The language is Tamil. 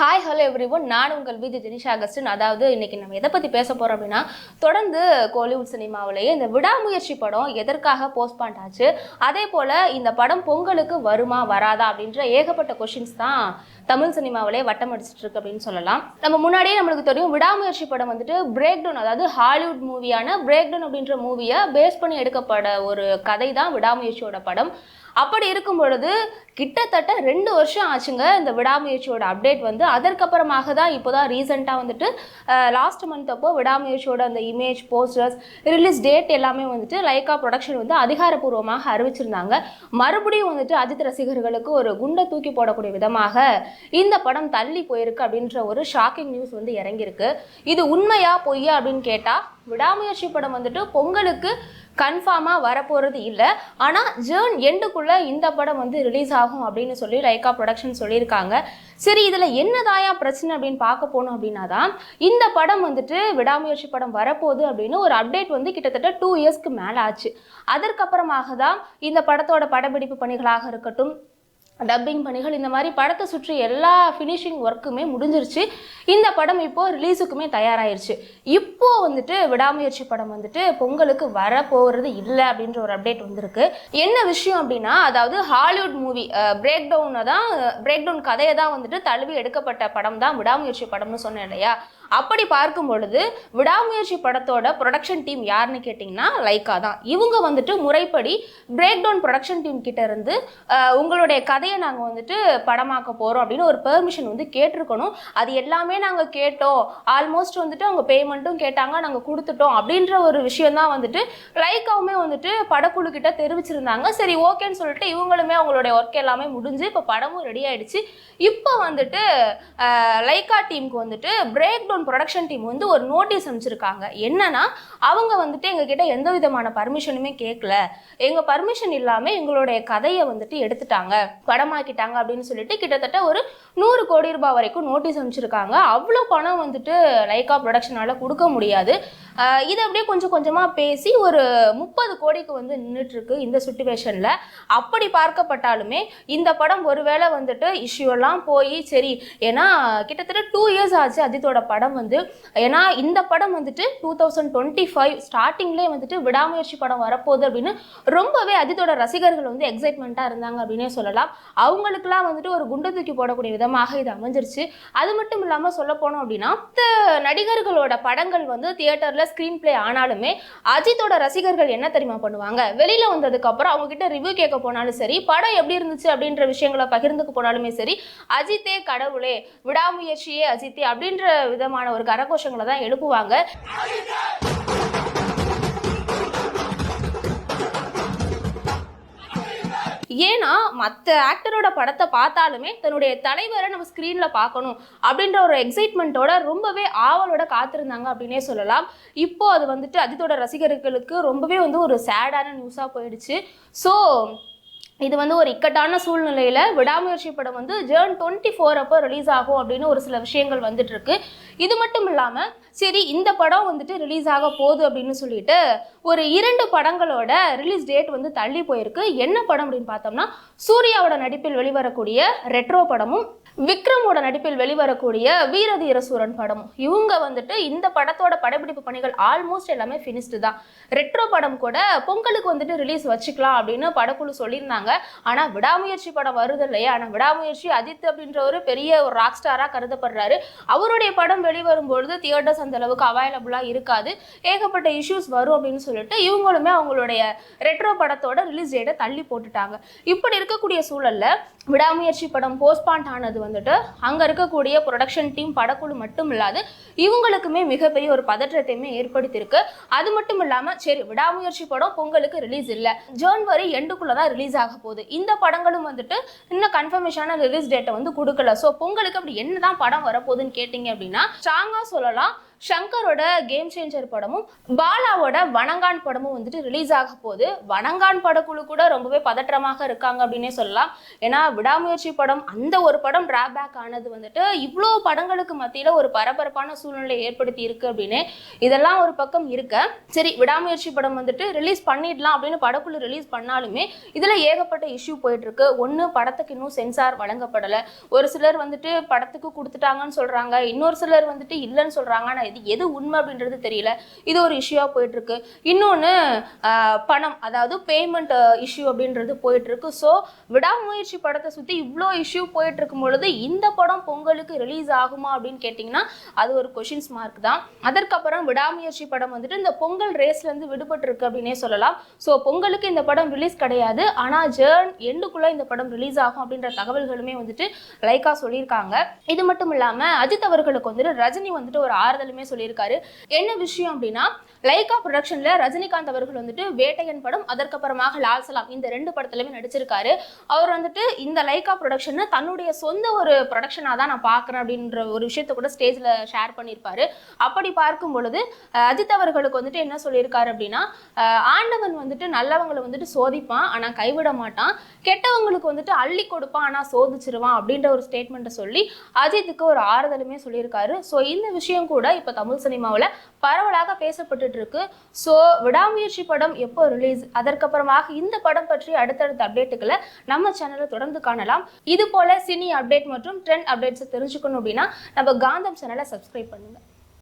ஹாய் ஹலோ எவ்ரி ஒன் நான் உங்கள் வீதி தினிஷ் அகஸ்டின். அதாவது இன்னைக்கு நம்ம எதை பற்றி பேச போகிறோம் அப்படின்னா தொடர்ந்து கோலிவுட் சினிமாவிலேயே இந்த விடாமுயற்சி படம் எதற்காக போஸ்ட்பாண்ட் ஆச்சு? அதே போல் இந்த படம் பொங்கலுக்கு வருமா வராதா அப்படின்ற ஏகப்பட்ட கொஷின்ஸ் தான் தமிழ் சினிமாவிலே வட்டம் அடிச்சிட்டு இருக்கு அப்படின்னு சொல்லலாம். நம்ம முன்னாடியே நம்மளுக்கு தெரியும் விடாமுயற்சி படம் வந்துட்டு பிரேக் டவுன் அதாவது ஹாலிவுட் மூவியான பிரேக் டவுன் அப்படின்ற மூவியை பேஸ் பண்ணி எடுக்கப்பட ஒரு கதை தான் விடாமுயற்சியோட படம். அப்படி இருக்கும் பொழுது கிட்டத்தட்ட ரெண்டு வருஷம் ஆச்சுங்க இந்த விடாமுயற்சியோட அப்டேட் வந்து. அதற்கப்புறமாக தான் இப்போ தான் ரீசெண்டாக வந்துட்டு லாஸ்ட் மந்த் அப்போ விடாமுயற்சியோட அந்த இமேஜ் போஸ்டர்ஸ் ரிலீஸ் டேட் எல்லாமே வந்துட்டு லைக்கா ப்ரொடக்ஷன் வந்து அதிகாரப்பூர்வமாக அறிவிச்சிருந்தாங்க. மறுபடியும் வந்துட்டு அஜித் ரசிகர்களுக்கு ஒரு குண்டை தூக்கி போடக்கூடிய விதமாக இந்த படம் தள்ளி போயிருக்கு அப்படின்ற ஒரு ஷாக்கிங் நியூஸ் வந்து இறங்கியிருக்கு. இது உண்மையா பொய்யா அப்படின்னு கேட்டால் விடாமுயற்சி படம் வந்துட்டு பொங்கலுக்கு கன்ஃபார்மாக வரப்போகிறது இல்லை. ஆனால் ஜேர்ன் எண்டுக்குள்ளே இந்த படம் வந்து ரிலீஸ் ஆகும் அப்படின்னு சொல்லி லைக்கா ப்ரொடக்ஷன் சொல்லியிருக்காங்க. சரி இதில் என்னதாயா பிரச்சனை அப்படின்னு பார்க்க போனோம் அப்படின்னா தான் இந்த படம் வந்துட்டு விடாமுயற்சி படம் வரப்போகுது அப்படின்னு ஒரு அப்டேட் வந்து கிட்டத்தட்ட டூ இயர்ஸ்க்கு மேலே ஆச்சு. அதற்கப்புறமாக தான் இந்த படத்தோட படப்பிடிப்பு பணிகளாக இருக்கட்டும் டப்பிங் பணிகள் இந்த மாதிரி படத்தை சுற்றி எல்லா ஃபினிஷிங் ஒர்க்குமே முடிஞ்சிருச்சு. இந்த படம் இப்போது ரிலீஸுக்குமே தயாராகிருச்சு இப்போது வந்துட்டு விடாமுயற்சி படம் வந்துட்டு பொங்கலுக்கு வர போகிறது இல்லை அப்படின்ற ஒரு அப்டேட் வந்திருக்கு. என்ன விஷயம் அப்படின்னா அதாவது ஹாலிவுட் மூவி பிரேக் டவுனை தான் பிரேக் டவுன் கதையை தான் வந்துட்டு தழுவி எடுக்கப்பட்ட படம் தான் விடாமுயற்சி படம்னு சொன்னேன் இல்லையா? அப்படி பார்க்கும் பொழுது விடாமுயற்சி படத்தோட ப்ரொடக்ஷன் டீம் யாருன்னு கேட்டிங்கன்னா லைக்கா தான். இவங்க வந்துட்டு முறைப்படி பிரேக் டவுன் ப்ரொடக்ஷன் டீம் கிட்ட இருந்து உங்களுடைய கதையை நாங்கள் வந்துட்டு படமாக்க போகிறோம் அப்படின்னு ஒரு பெர்மிஷன் வந்து கேட்டிருக்கணும். அது எல்லாமே நாங்கள் கேட்டோம். ஆல்மோஸ்ட் வந்துட்டு அவங்க பேமெண்ட்டும் கேட்டாங்க நாங்கள் கொடுத்துட்டோம் அப்படின்ற ஒரு விஷயம் தான் வந்துட்டு லைக்காவுமே வந்துட்டு படக்குழு கிட்ட தெரிவிச்சிருந்தாங்க. சரி ஓகேன்னு சொல்லிட்டு இவங்களுமே அவங்களுடைய ஒர்க் எல்லாமே முடிஞ்சு இப்போ படமும் ரெடி ஆயிடுச்சு. இப்போ வந்துட்டு லைக்கா டீமுக்கு வந்துட்டு பிரேக் டவுன் ப்ரொடக்ஷன் டீம் வந்து ஒரு நோட்டீஸ் அனுப்பிச்சிருக்காங்க. என்னன்னா அவங்க வந்துட்டு எங்ககிட்ட எந்த விதமான பர்மிஷனுமே கேட்கல எங்க பர்மிஷன் இல்லாம எங்களுடைய கதையை வந்துட்டு எடுத்துட்டாங்க. படமாக்கிட்டாங்க அப்படின்னு சொல்லிட்டு கிட்டத்தட்ட ஒரு நூறு கோடி ரூபாய் வரைக்கும் நோட்டீஸ் அனுப்பிச்சிருக்காங்க. அவ்வளோ பணம் வந்துட்டு லைக்கா ப்ரொடக்ஷனால கொடுக்க முடியாது. இது அப்படியே கொஞ்சம் கொஞ்சமாக பேசி ஒரு முப்பது கோடிக்கு வந்து நின்றுட்டுருக்கு இந்த சுட்டுவேஷனில் அப்படி பார்க்கப்பட்டாலுமே இந்த படம் ஒருவேளை வந்துட்டு இஷ்யூலாம் போய் சரி ஏன்னா கிட்டத்தட்ட டூ இயர்ஸ் ஆச்சு அஜித்தோட படம் வந்து. ஏன்னா இந்த படம் வந்துட்டு டூ தௌசண்ட் டுவெண்ட்டி ஃபைவ் ஸ்டார்டிங்லேயே வந்துட்டு விடாமுயற்சி படம் வரப்போகுது அப்படின்னு ரொம்பவே அஜித்தோட ரசிகர்கள் வந்து எக்ஸைட்மெண்ட்டாக இருந்தாங்க அப்படின்னே சொல்லலாம். அவங்களுக்குலாம் வந்துட்டு ஒரு குண்டு தூக்கி போடக்கூடிய விதமாக இது அமைஞ்சிருச்சு. அது மட்டும் இல்லாமல் சொல்ல போனோம் அப்படின்னா மத்த நடிகர்களோட படங்கள் வந்து தியேட்டரில் ஸ்க்ரீன் பிளே ஆனாலுமே அஜித்தோட ரசிகர்கள் என்ன தெரியுமா பண்ணுவாங்க? வெளியில் வந்ததுக்கு அப்புறம் அவங்க கிட்ட ரிவ்யூ கேட்க போனாலும் சரி படம் எப்படி இருந்துச்சு அப்படின்ற விஷயங்களை பகிர்ந்துக்கு போனாலுமே சரி அஜித்தே கடவுளே விடாமுயற்சியே அஜித்தே அப்படின்ற விதமான ஒரு கரகோஷங்களை தான் எழுப்புவாங்க. ஏன்னா மற்ற ஆக்டரோட படத்தை பார்த்தாலுமே தன்னுடைய தலைவரை நம்ம ஸ்க்ரீனில் பார்க்கணும் அப்படின்ற ஒரு எக்ஸைட்மெண்ட்டோட ரொம்பவே ஆவலோட காத்திருந்தாங்க அப்படின்னே சொல்லலாம். இப்போ அது வந்துட்டு அஜித்தோட ரசிகர்களுக்கு ரொம்பவே வந்து ஒரு சேடான நியூஸாக போயிடுச்சு. ஸோ இது வந்து ஒரு இக்கட்டான சூழ்நிலையில் விடாமுயற்சி படம் வந்து ஜேர்ன் டுவெண்ட்டி ஃபோர் அப்போ ரிலீஸ் ஆகும் அப்படின்னு ஒரு சில விஷயங்கள் வந்துட்டு இருக்கு இது மட்டும் இல்லாமல் சரி இந்த படம் வந்துட்டு ரிலீஸ் ஆக போகுது அப்படின்னு சொல்லிட்டு ஒரு இரண்டு படங்களோட ரிலீஸ் டேட் வந்து தள்ளி போயிருக்கு. என்ன படம் அப்படின்னு பார்த்தோம்னா சூர்யாவோட நடிப்பில் வெளிவரக்கூடிய ரெட்ரோ படமும் விக்ரமோட நடிப்பில் வெளிவரக்கூடிய வீரதீர சூரன் படமும். இவங்க வந்துட்டு இந்த படத்தோட படப்பிடிப்பு பணிகள் ஆல்மோஸ்ட் எல்லாமே ஃபினிஷ்டு தான். ரெட்ரோ படம் கூட பொங்கலுக்கு வந்துட்டு ரிலீஸ் வச்சுக்கலாம் அப்படின்னு படக்குழு சொல்லியிருந்தாங்க. ஆனா விடாமுயற்சி படம் வருது இல்லையா? ஆனா விடாமுயற்சி அஜித் அப்படின்ற ஒரு பெரிய ஒரு ராக் ஸ்டாரா கருதப்படுறாரு. அவருடைய படம் வெளிவரும் பொழுது தியேட்டர்ஸ் அந்த அளவுக்கு அவைலபிளா இருக்காது. ஏகப்பட்ட இஷ்யூஸ் வரும் அப்படின்னு சொல்லிட்டு இவங்களுமே அவங்களுடைய ரெட்ரோ படத்தோட ரிலீஸ் டேட்டை தள்ளி போட்டுட்டாங்க. இப்படி இருக்கக்கூடிய சூழல்ல விடாமுயற்சி படம் போஸ்ட்பாண்ட் ஆனது வந்துட்டு அங்க இருக்கக்கூடிய ப்ரொடக்ஷன் டீம் படக்குழு மட்டும் இல்லாது இவங்களுக்குமே மிகப்பெரிய ஒரு பதற்றத்தையுமே ஏற்படுத்தியிருக்கு. அது மட்டும் இல்லாம சரி விடாமுயற்சி படம் பொங்கலுக்கு ரிலீஸ் இல்லை. ஜான்வரி எண்டுக்குள்ள தான் ரிலீஸ் ஆக போகுது. இந்த படங்களும் வந்துட்டு இன்னும் கன்ஃபர்மேஷனான ரிலீஸ் டேட்டை வந்து கொடுக்கல. ஸோ பொங்கலுக்கு அப்படி என்னதான் படம் வரப்போகுதுன்னு கேட்டிங்க அப்படின்னா ஸ்ட்ராங்காக சொல்லலாம். ஷங்கரோட கேம் சேஞ்சர் படமும் பாலாவோட வணங்கான் படமும் வந்துட்டு ரிலீஸ் ஆக போகுது. வணங்கான் படக்குழு கூட ரொம்பவே பதற்றமாக இருக்காங்க அப்படின்னே சொல்லலாம். ஏன்னா விடாமுயற்சி படம் அந்த ஒரு படம் டிராபேக் ஆனது வந்துட்டு இவ்வளோ படங்களுக்கு மத்தியில் ஒரு பரபரப்பான சூழ்நிலை ஏற்படுத்தி இருக்கு அப்படின்னு இதெல்லாம் ஒரு பக்கம் இருக்க. சரி விடாமுயற்சி படம் வந்துட்டு ரிலீஸ் பண்ணிடலாம் அப்படின்னு படக்குழு ரிலீஸ் பண்ணாலுமே இதில் ஏகப்பட்ட இஷ்யூ போயிட்டு இருக்கு. ஒன்று படத்துக்கு இன்னும் சென்சார் வழங்கப்படலை. ஒரு சிலர் வந்துட்டு படத்துக்கு கொடுத்துட்டாங்கன்னு சொல்கிறாங்க இன்னொரு சிலர் வந்துட்டு இல்லைன்னு சொல்கிறாங்க ஆனால் இது எது உண்மை அப்படின்றது தெரியல. இது ஒரு இஷ்யூவாக போயிட்டுருக்கு. இன்னொன்று பணம் அதாவது பேமெண்ட் இஷ்யூ அப்படின்றது போயிட்டுருக்கு. ஸோ விடாமுயற்சி படத்தை சுற்றி இவ்வளோ இஷ்யூ போயிட்டு இருக்கும் பொழுது இந்த படம் பொங்கலுக்கு ரிலீஸ் ஆகுமா அப்படின்னு கேட்டிங்கன்னா அது ஒரு கொஷின்ஸ் மார்க் தான். அதற்கப்புறம் விடாமுயற்சி படம் வந்துட்டு இந்த பொங்கல் ரேஸ்லேருந்து விடுபட்டுருக்கு அப்படின்னே சொல்லலாம். ஸோ பொங்கலுக்கு இந்த படம் ரிலீஸ் கிடையாது. ஆனால் ஜேர்ன் எண்டுக்குள்ளே இந்த படம் ரிலீஸ் ஆகும் அப்படின்ற தகவல்களுமே வந்துட்டு லைக்கா சொல்லியிருக்காங்க. இது மட்டும் இல்லாமல் அஜித் அவர்களுக்கு வந்துட்டு ரஜினி வந்துட்டு ஒரு ஆறுதலுமே சொல்லியிருக்காரு. என்ன விஷயம் அப்படின்னா லைகா ப்ரொடக்ஷன்ல ரஜினிகாந்த் அவர்கள் வந்துட்டு வேட்டையன் படம் அதற்கப்புறமாக லால் சலாம் இந்த ரெண்டு படத்துலையுமே நடிச்சிருக்காரு. அவர் வந்துட்டு இந்த லைகா ப்ரொடக்ஷன் தன்னுடைய சொந்த ஒரு ப்ரொடக்ஷனாக தான் நான் பார்க்குறேன் அப்படின்ற ஒரு விஷயத்தை கூட ஸ்டேஜில் ஷேர் பண்ணியிருப்பாரு. அப்படி பார்க்கும் பொழுது அஜித் அவர்களுக்கு வந்துட்டு என்ன சொல்லியிருக்காரு அப்படின்னா ஆண்டவன் வந்துட்டு நல்லவங்களை வந்துட்டு சோதிப்பான் ஆனால் கைவிட மாட்டான். கெட்டவங்களுக்கு வந்துட்டு அள்ளி கொடுப்பான் ஆனால் சோதிச்சிருவான் அப்படின்ற ஒரு ஸ்டேட்மெண்ட்டை சொல்லி அஜித்துக்கு ஒரு ஆறுதலுமே சொல்லியிருக்காரு. ஸோ இந்த விஷயம் கூட இப்போ தமிழ் சினிமாவில் பரவலாக பேசப்பட்டுட்டு இருக்கு ஸோ விடாமுயற்சி படம் எப்போ ரிலீஸ் அதற்கப்புறமாக இந்த படம் பற்றி அடுத்தடுத்த அப்டேட்டுகளை நம்ம சேனலில் தொடர்ந்து காணலாம். இது போல சினி அப்டேட் மற்றும் ட்ரெண்ட் அப்டேட்ஸை தெரிஞ்சுக்கணும் அப்படின்னா நம்ம காந்தம் சேனலை சப்ஸ்கிரைப் பண்ணுங்க.